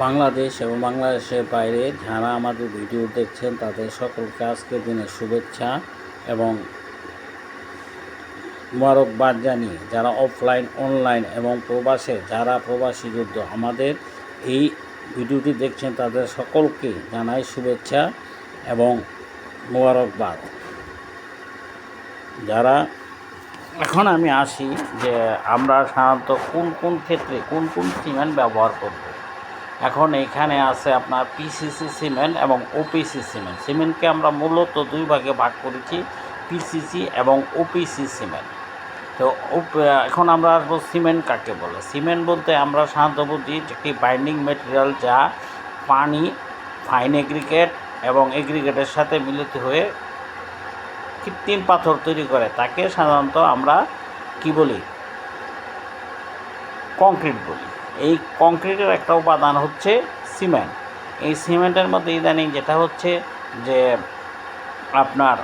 বাংলাদেশ এবং বাংলাদেশের বাইরে যারা আমাদের ভিডিও দেখছেন, তাদের সকলকে আজকের দিনের শুভেচ্ছা এবং মোবারকবাদ জানিয়ে যারা অফলাইন অনলাইন এবং প্রবাসে, যারা প্রবাসী যুদ্ধ, আমাদের এই ভিডিওটি দেখছেন, তাদের সকলকে জানাই শুভেচ্ছা এবং মোবারকবাদ। যারা এখন আমি আসি যে আমরা সাধারণত কোন কোন ক্ষেত্রে কোন কোন সিমেন্ট ব্যবহার করব? এখন এখানে আছে আপনার পিসিসি সিমেন্ট এবং ওপিসি সিমেন্ট সিমেন্টকে আমরা মূলত দুই ভাগে ভাগ করেছি পিসিসি এবং ওপিসি সিমেন্ট তো এখন আমরা আসব সিমেন্ট কাকে বলে। সিমেন্ট বলতে আমরা সাধারণত বুঝি একটি বাইন্ডিং মেটেরিয়াল যা পানি ফাইন এগ্রিগেট এবং এগ্রিগেটের সাথে মিলিত হয়ে কৃত্রিম পাথর তৈরি করে। তাকে সাধারণত আমরা কি বলি? কংক্রিট বলি। এই কংক্রিটের একটা উপাদান হচ্ছে সিমেন্ট। এই সিমেন্টের মধ্যে ইদানিং যেটা হচ্ছে যে আপনার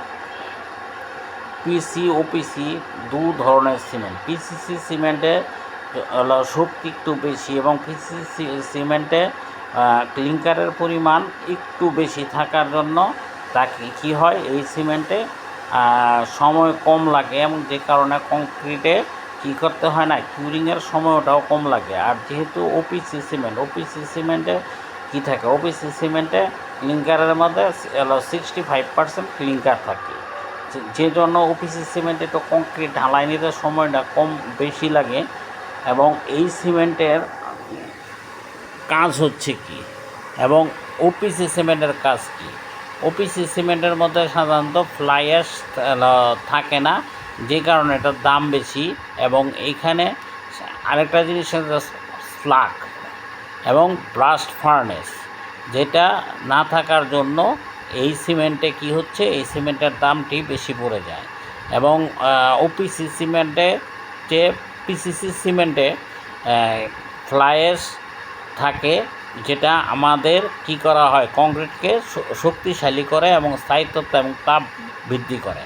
পিসি, ওপিসি দু ধরনের সিমেন্ট। পিসিসি সিমেন্টে শক্তি একটু বেশি এবং পিসিসি সিমেন্টে ক্লিঙ্কারের পরিমাণ একটু বেশি থাকার জন্য তাকে কী হয়? এই সিমেন্টে সময় কম লাগে এবং যে কারণে কংক্রিটে কী করতে হয় না কিউরিংয়ের সময়টাও কম লাগে। আর যেহেতু ওপিসি সিমেন্ট ওপিসি সিমেন্টে কী থাকে? ওপিসি সিমেন্টে ক্লিঙ্কারের মধ্যে সিক্সটি ফাইভ পার্সেন্ট ক্লিঙ্কার থাকে। যে- জন্য ওপিসি সিমেন্টে তো কংক্রিট ঢালাই নিতে সময়টা কম বেশি লাগে। এবং এই সিমেন্টের কাজ হচ্ছে কি? এবং ওপিসি সিমেন্টের কাজ কি? ওপিসি সিমেন্টের মধ্যে সাধারণত ফ্লাই অ্যাশ থাকে না। যে কারণে এটার দাম বেশি এবং এইখানে আরেকটা জিনিস স্লাগ এবং ব্লাস্ট ফার্নেস, যেটা না থাকার জন্য এই সিমেন্টে কি হচ্ছে, এই সিমেন্টের দামটি বেশি পড়ে যায় এবং ওপিসি সিমেন্টে যে পিসিসি সিমেন্টে ফ্লাইয়েস থাকে, যেটা আমাদের কি করা হয়, কংক্রিটকে শক্তিশালী করে এবং স্থায়িত্বতা এবং তাপ বৃদ্ধি করে।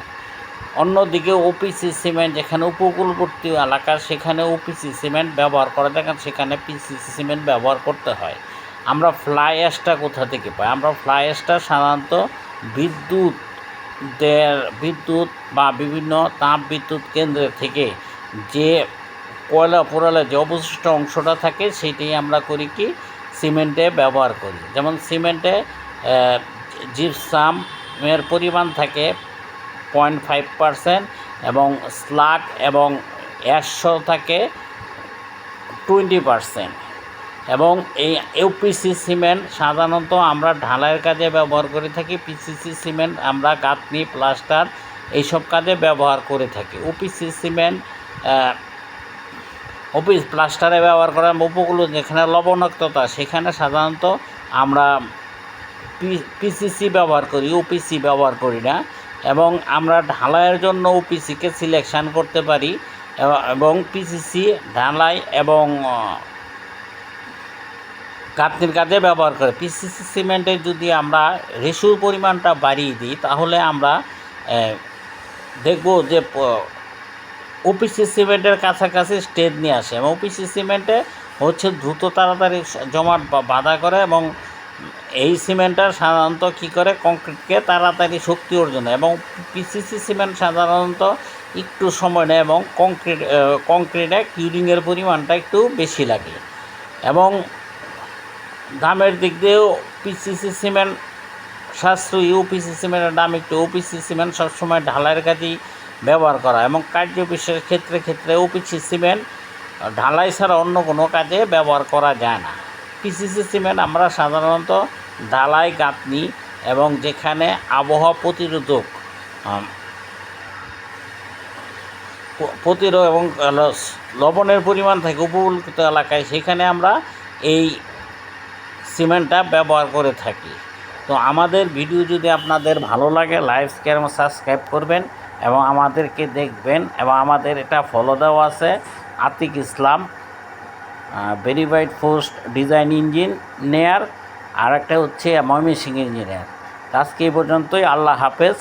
অন্যদিকে ওপিসি সিমেন্ট যেখানে উপকূলবর্তী এলাকা সেখানে ওপিসি সিমেন্ট ব্যবহার করে। কারণ সেখানে পিসিসি সিমেন্ট ব্যবহার করতে হয়। আমরা ফ্লাই অ্যাশটা কোথা থেকে পাই? আমরা ফ্লাই অ্যাশটা সাধারণত বিদ্যুৎ বিদ্যুৎ বা বিভিন্ন তাপ বিদ্যুৎ কেন্দ্রের থেকে যে কয়লা পোড়ালে যে অবশিষ্ট অংশটা থাকে সেটাই আমরা করি কি? সিমেন্টে ব্যবহার করি। যেমন সিমেন্টে জিপসামের পরিমাণ থাকে পয়েন্ট ফাইভ পারসেন্ট এবং স্লাগ এবং অ্যাশো থাকে টোয়েন্টি পারসেন্ট। এবং এই ইউপিসি সিমেন্ট সাধারণত আমরা ঢালাইয়ের কাজে ব্যবহার করে থাকি, পিসিসি সিমেন্ট আমরা গাঁথনি প্লাস্টার এইসব কাজে ব্যবহার করে থাকি। ওপিসি সিমেন্ট অফিস প্লাস্টারে ব্যবহার করা উপকূল যেখানে লবণাক্ততা সেখানে সাধারণত আমরা পিসিসি ব্যবহার করি ওপিসি ব্যবহার করি না। এবং আমরা ঢালাইয়ের জন্য পিসিকে সিলেকশান করতে পারি এবং পিসিসি ঢালাই এবং আহ, কাঠনির কাজে ব্যবহার করে। পিসিসি সিমেন্টের যদি আমরা রেশুর পরিমাণটা বাড়িয়ে দিই তাহলে আমরা দেখব যে ওপিসি সিমেন্টের কাছাকাছি স্টেজ নিয়ে আসে। এবং ওপিসি সিমেন্টে হচ্ছে দ্রুত তাড়াতাড়ি জমাট বাঁধা করে এবং এই সিমেন্টটা সাধারণত কী করে? কংক্রিটকে তাড়াতাড়ি শক্তি অর্জন এবং পিসিসি সিমেন্ট সাধারণত একটু সময় নেয় এবং কংক্রিট কংক্রিটে কিউরিংয়ের পরিমাণটা একটু বেশি লাগে। এবং দামের দিক দিয়েও পিসিসি সিমেন্ট সাশ্রয়ী ওপিসি সিমেন্টের দাম একটু ওপিসি সিমেন্ট সবসময় ঢালাইয়ের কাজেই ব্যবহার করা এবং কার্য বিশেষ ক্ষেত্রে ক্ষেত্রে ওপিসি সিমেন্ট ঢালাই ছাড়া অন্য কোনো কাজে ব্যবহার করা যায় না। পিসিসি সিমেন্ট আমরা সাধারণত ঢালাই, গাঁথনি এবং যেখানে আবহাওয়া প্রতিরোধক প্রতিরোধ এবং লবণের পরিমাণ থাকে উপকূলিত এলাকায়, সেখানে আমরা এই সিমেন্টটা ব্যবহার করে থাকি। তো আমাদের ভিডিও যদি আপনাদের ভালো লাগে লাইভ স্কেয়ার সাবস্ক্রাইব করবেন এবং আমাদেরকে দেখবেন এবং আমাদের এটা ফলো দেওয়া আছে Atiq Islam. Verified post design engine নেয়ার আর একটা হচ্ছে ময়মনসিংহ ইঞ্জিনিয়ার আজকে এই পর্যন্তই, আল্লাহ হাফেজ।